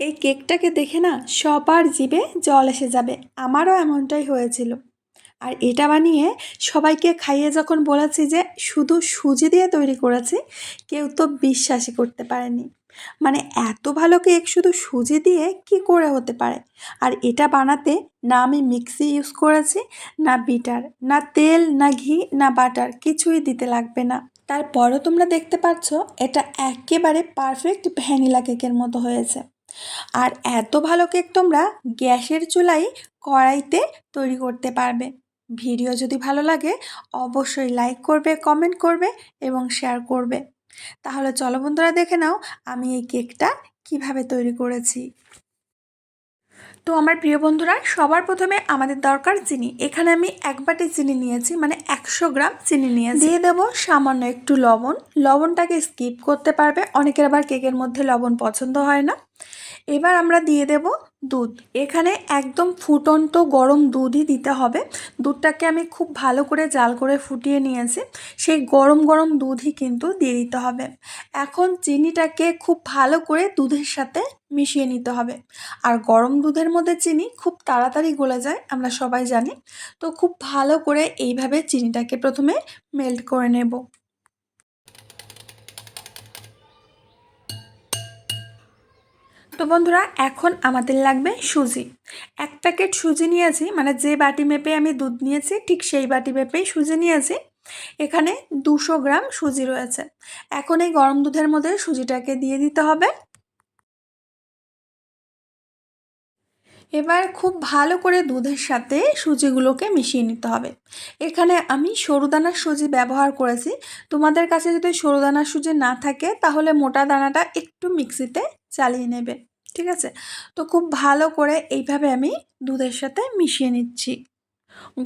এই কেকটাকে দেখে না সবার জিভে জল এসে যাবে। আমারও এমনটাই হয়েছিল। আর এটা বানিয়ে সবাইকে খাইয়ে যখন বলেছি যে শুধু সুজি দিয়ে তৈরি করেছি, কেউ তো বিশ্বাসই করতে পারেনি। মানে এত ভালো কেক শুধু সুজি দিয়ে কি করে হতে পারে? আর এটা বানাতে না আমি মিক্সি ইউজ করেছি, না বিটার, না তেল, না ঘি, না বাটার, কিছুই দিতে লাগবে না। তারপরও তোমরা দেখতে পাচ্ছ, এটা একেবারে পারফেক্ট ভ্যানিলা কেকের মতো হয়েছে। আর এত ভালো কেক তোমরা গ্যাসের চুলাই কড়াইতে তৈরি করতে পারবে। ভিডিও যদি ভালো লাগে, অবশ্যই লাইক করবে কমেন্ট করবে এবং শেয়ার করবে। তাহলে চলো বন্ধুরা দেখে নাও আমি এই কেকটা কীভাবে তৈরি করেছি। তো আমার প্রিয় বন্ধুরা, সবার প্রথমে আমাদের দরকার চিনি। এখানে আমি এক বাটি চিনি নিয়েছি মানে একশো গ্রাম চিনি নিয়েছি। দিয়ে দেবো সামান্য একটু লবণ। লবণটাকে স্কিপ করতে পারবে। অনেকের আবার কেকের মধ্যে লবণ পছন্দ হয় না। এবার আমরা দিয়ে দেব দুধ। এখানে একদম ফুটন্ত গরম দুধই দিতে হবে। দুধটাকে আমি খুব ভালো করে জাল করে ফুটিয়ে নিয়েছি। সেই গরম গরম দুধই কিন্তু দিয়ে দিতে হবে। এখন চিনিটাকে খুব ভালো করে দুধের সাথে মিশিয়ে নিতে হবে। আর গরম দুধের মধ্যে চিনি খুব তাড়াতাড়ি গলে যায়, আমরা সবাই জানি। তো খুব ভালো করে এইভাবে চিনিটাকে প্রথমে মেল্ট করে নেব। তো বন্ধুরা, এখন আমাদের লাগবে সুজি। এক প্যাকেট সুজি নিয়েছি মানে যে বাটি মেপে আমি দুধ নিয়েছি, ঠিক সেই বাটি মেপেই সুজি নিয়েছি। এখানে দুশো গ্রাম সুজি রয়েছে। এখন এই গরম দুধের মধ্যে সুজিটাকে দিয়ে দিতে হবে। এবার খুব ভালো করে দুধের সাথে সুজিগুলোকে মিশিয়ে নিতে হবে। এখানে আমি সরুদানার সুজি ব্যবহার করেছি। তোমাদের কাছে যদি সরুদানার সুজি না থাকে, তাহলে মোটা দানাটা একটু মিক্সিতে চালিয়ে নেবে, ঠিক আছে? তো খুব ভালো করে এইভাবে আমি দুধের সাথে মিশিয়ে নিচ্ছি।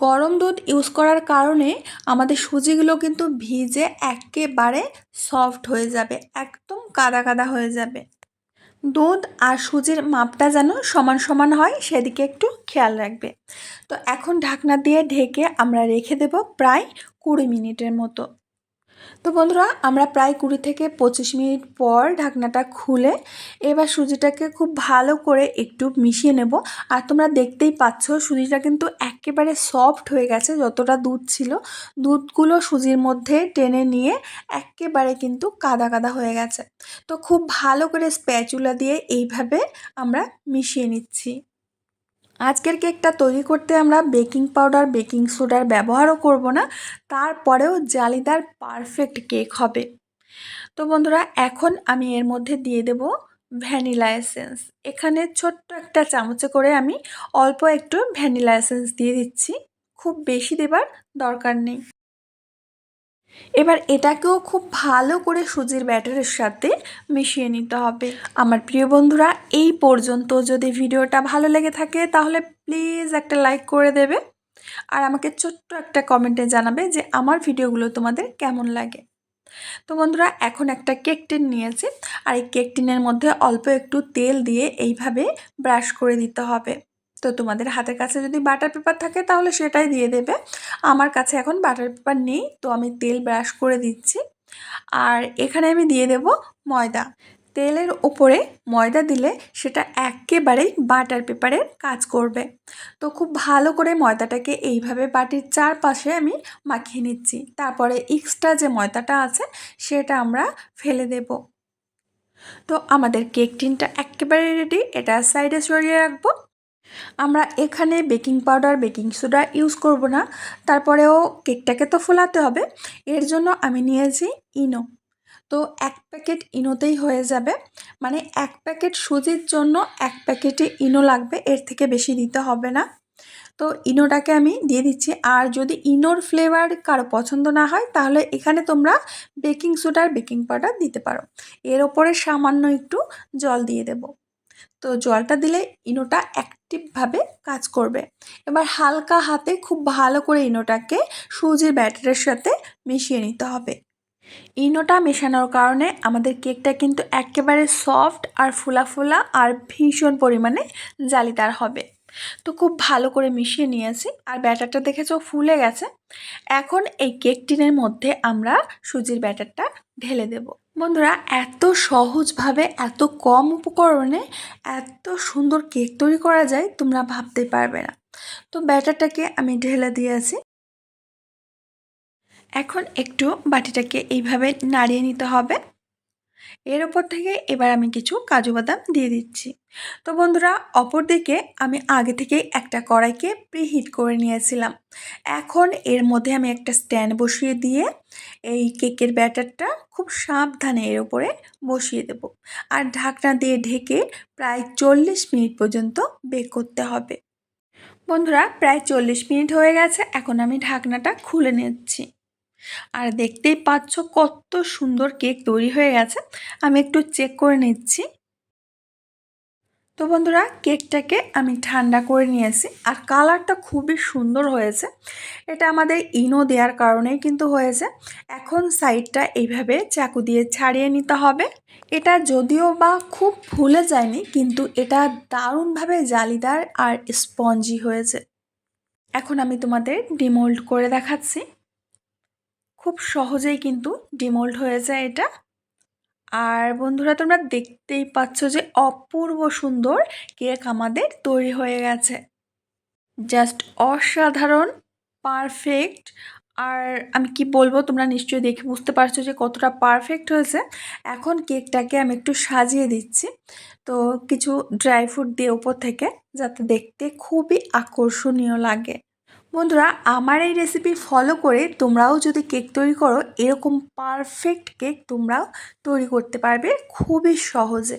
গরম দুধ ইউজ করার কারণে আমাদের সুজিগুলো কিন্তু ভিজে একেবারে সফট হয়ে যাবে, একদম কাদা কাদা হয়ে যাবে। দুধ আর সুজির মাপটা যেন সমান সমান হয়, সেদিকে একটু খেয়াল রাখবে। তো এখন ঢাকনা দিয়ে ঢেকে আমরা রেখে দেব প্রায় কুড়ি মিনিটের মতো। তো বন্ধুরা, আমরা প্রায় কুড়ি থেকে পঁচিশ মিনিট পর ঢাকনাটা খুলে এবার সুজিটাকে খুব ভালো করে একটু মিশিয়ে নেব। আর তোমরা দেখতেই পাচ্ছ, সুজিটা কিন্তু একেবারে সফট হয়ে গেছে, যতটা দুধ ছিল। দুধগুলো সুজির মধ্যে টেনে নিয়ে একেবারে কিন্তু কাদা কাদা হয়ে গেছে। তো খুব ভালো করে স্প্যাচুলা দিয়ে এইভাবে আমরা মিশিয়ে নিচ্ছি। আজকের কেকটা তৈরি করতে আমরা বেকিং পাউডার, বেকিং সোডার ব্যবহারও করব না। তারপরেও জালিদার পারফেক্ট কেক হবে। তো বন্ধুরা, এখন আমি এর মধ্যে দিয়ে দেব ভ্যানিলা এসেন্স। এখানে ছোট্ট একটা চামচে করে আমি অল্প একটু ভ্যানিলা এসেন্স দিয়ে দিচ্ছি। খুব বেশি দেবার দরকার নেই। এবার এটাকেও খুব ভালো করে সুজির ব্যাটারের সাথে মিশিয়ে নিতে হবে। আমার প্রিয় বন্ধুরা, এই পর্যন্ত যদি ভিডিওটা ভালো লেগে থাকে, তাহলে প্লিজ একটা লাইক করে দেবে। আর আমাকে ছোট্ট একটা কমেন্টে জানাবে যে আমার ভিডিওগুলো তোমাদের কেমন লাগে। তো বন্ধুরা, এখন একটা কেক টিন নিয়েছি। আর এই কেক টিনের মধ্যে অল্প একটু তেল দিয়ে এইভাবে ব্রাশ করে দিতে হবে। তো তোমাদের হাতের কাছে যদি বাটার পেপার থাকে তাহলে সেটাই দিয়ে দেবে। আমার কাছে এখন বাটার পেপার নেই, তো আমি তেল ব্রাশ করে দিচ্ছি। আর এখানে আমি দিয়ে দেব ময়দা। তেলের ওপরে ময়দা দিলে সেটা একেবারেই বাটার পেপারের কাজ করবে। তো খুব ভালো করে ময়দাটাকে এইভাবে বাটির চারপাশে আমি মাখিয়ে নিচ্ছি। তারপরে এক্সট্রা যে ময়দাটা আছে সেটা আমরা ফেলে দেব। তো আমাদের কেক টিনটা একেবারে রেডি এটা সাইডে সরিয়ে রাখব। আমরা এখানে baking powder, baking soda use করব না। তারপরেও কেকটাকে তো ফোলাতে হবে। এর জন্য আমি নিয়েছি ইনো। তো এক প্যাকেট ইনোতেই হয়ে যাবে। মানে এক প্যাকেট সুজির জন্য এক প্যাকেটে ইনো লাগবে, এর থেকে বেশি দিতে হবে না। তো ইনোটাকে আমি দিয়ে দিচ্ছি। আর যদি ইনোর ফ্লেভার কারও পছন্দ না হয়, তাহলে এখানে তোমরা বেকিং সোডার, বেকিং পাউডার দিতে পারো। এর ওপরে সামান্য একটু জল দিয়ে দেবো। তো জলটা দিলে ইনোটা অ্যাক্টিভভাবে কাজ করবে। এবার হালকা হাতে খুব ভালো করে ইনোটাকে সুজির ব্যাটারের সাথে মিশিয়ে নিতে হবে। ইনোটা মেশানোর কারণে আমাদের কেকটা কিন্তু একেবারে সফট আর ফুলা ফুলা আর ভীষণ পরিমাণে জালিদার হবে। তো খুব ভালো করে মিশিয়ে নিয়েছি। আর ব্যাটারটা দেখেছ ফুলে গেছে। এখন এই কেক টিনের মধ্যে আমরা সুজির ব্যাটারটা ঢেলে দেব। বন্ধুরা, এত সহজভাবে, এত কম উপকরণে, এত সুন্দর কেক তৈরি করা যায়, তোমরা ভাবতে পারবে না। তো ব্যাটারটাকে আমি ঢেলে দিয়েছি। এখন একটু বাটিটাকে এইভাবে নাড়িয়ে নিতে হবে। এর ওপর থেকে এবার আমি কিছু কাজু বাদাম দিয়ে দিচ্ছি। তো বন্ধুরা অপর দিকে আমি আগে থেকে একটা কড়াইকে প্রিহিট করে নিয়েছিলাম। এখন এর মধ্যে আমি একটা স্ট্যান্ড বসিয়ে দিয়ে এই কেকের ব্যাটারটা খুব সাবধানে এর ওপরে বসিয়ে দেব। আর ঢাকনা দিয়ে ঢেকে প্রায় চল্লিশ মিনিট পর্যন্ত বেক করতে হবে। বন্ধুরা, প্রায় চল্লিশ মিনিট হয়ে গেছে, এখন আমি ঢাকনাটা খুলে নিচ্ছি। আর দেখতেই পাচ্ছ কত সুন্দর কেক তৈরি হয়ে গেছে। আমি একটু চেক করে নিচ্ছি। তো বন্ধুরা, কেকটাকে আমি ঠান্ডা করে নিয়েছি আর কালারটা খুবই সুন্দর হয়েছে। এটা আমাদের ইনো দেওয়ার কারণেই কিন্তু হয়েছে। এখন সাইডটা এইভাবে চাকু দিয়ে ছাড়িয়ে নিতে হবে। এটা যদিও বা খুব ফুলে যায়নি, কিন্তু এটা দারুণভাবে জালিদার আর স্পঞ্জি হয়েছে। এখন আমি তোমাদের ডিমোল্ড করে দেখাচ্ছি। খুব সহজেই কিন্তু ডিমোল্ড হয়ে যায় এটা। আর বন্ধুরা, তোমরা দেখতেই পাচ্ছ যে অপূর্ব সুন্দর কেক আমাদের তৈরি হয়ে গেছে। জাস্ট অসাধারণ, পারফেক্ট। আর আমি কি বলব, তোমরা নিশ্চয়ই দেখে বুঝতে পারছ যে কতটা পারফেক্ট হয়েছে। এখন কেকটাকে আমি একটু সাজিয়ে দিচ্ছি। তো কিছু ড্রাই ফ্রুট দিয়ে ওপর থেকে, যাতে দেখতে খুবই আকর্ষণীয় লাগে। বন্ধুরা, আমার এই রেসিপি ফলো করে তোমরাও যদি কেক তৈরি করো, এরকম পারফেক্ট কেক তোমরাও তৈরি করতে পারবে খুবই সহজে।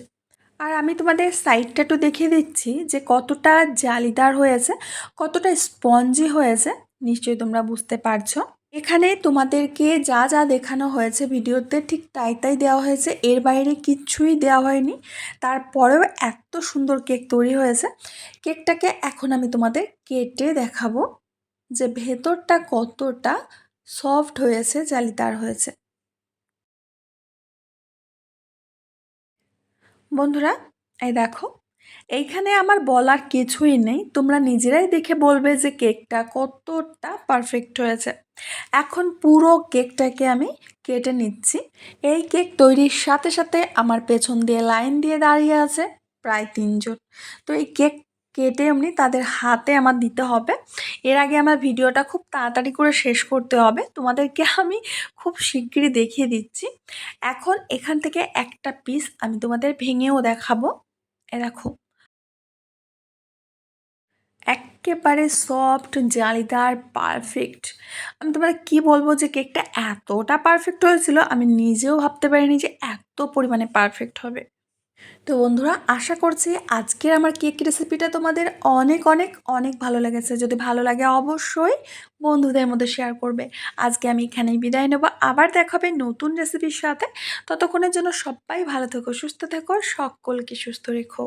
আর আমি তোমাদের সাইডটা একটু দেখিয়ে দিচ্ছি যে কতটা জালিদার হয়েছে, কতটা স্পঞ্জি হয়েছে, নিশ্চয়ই তোমরা বুঝতে পারছ। এখানে তোমাদেরকে যা যা দেখানো হয়েছে ভিডিওতে ঠিক তাই তাই দেওয়া হয়েছে, এর বাইরে কিচ্ছুই দেওয়া হয়নি। তারপরেও এত সুন্দর কেক তৈরি হয়েছে। কেকটাকে এখন আমি তোমাদের কেটে দেখাবো। যে ভেতরটা কতটা সফট হয়েছে, জালিদার হয়েছে। বন্ধুরা, এই দেখো, এইখানে আমার বলার কিছুই নেই। তোমরা নিজেরাই দেখে বলবে যে কেকটা কতটা পারফেক্ট হয়েছে। এখন পুরো কেকটাকে আমি কেটে নিচ্ছি। এই কেক তৈরির সাথে সাথে আমার পেছন দিয়ে লাইন দিয়ে দাঁড়িয়ে আছে প্রায় তিনজন। তো এই কেক কেটে এমনি তাদের হাতে আমার দিতে হবে। এর আগে আমার ভিডিওটা খুব তাড়াতাড়ি করে শেষ করতে হবে। তোমাদেরকে আমি খুব শিগগিরই দেখিয়ে দিচ্ছি। এখন এখান থেকে একটা পিস আমি তোমাদের ভেঙেও দেখাবো। এ দেখো। একেবারে সফট জালিদার পারফেক্ট আমি তোমাদের কি বলব যে কেকটা এতটা পারফেক্ট হয়েছিল, আমি নিজেও ভাবতে পারিনি যে এত পরিমাণে পারফেক্ট হবে। তো বন্ধুরা, আশা করছি আজকের আমার কেক রেসিপিটা তোমাদের অনেক অনেক অনেক ভালো লেগেছে। যদি ভালো লাগে অবশ্যই বন্ধুদের মধ্যে শেয়ার করবে। আজকে আমি এখানেই বিদায় নেব। আবার দেখা হবে নতুন রেসিপির সাথে। ততক্ষণের জন্য সবাই ভালো থেকো, সুস্থ থেকো, সকলকে সুস্থ রেখো।